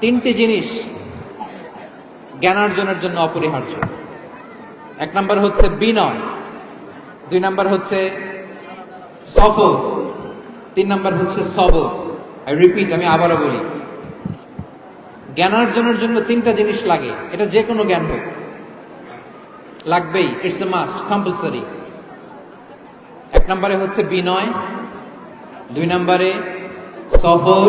তিনটি জিনিস জ্ঞানার্জনের জন্য অপরিহার্য। এক নম্বর হচ্ছে বিনয়, দুই নাম্বার হচ্ছে সফর তিন নম্বর হচ্ছে সবর আই রিপিট আমি আবারও বলি জ্ঞানার্জনের জন্য তিনটা জিনিস লাগে, এটা যে কোনো জ্ঞান হোক। লাগবেই ইটস এ মাস্ট কম্পালসারি এক নম্বরে হচ্ছে বিনয়, দুই নম্বরে সফর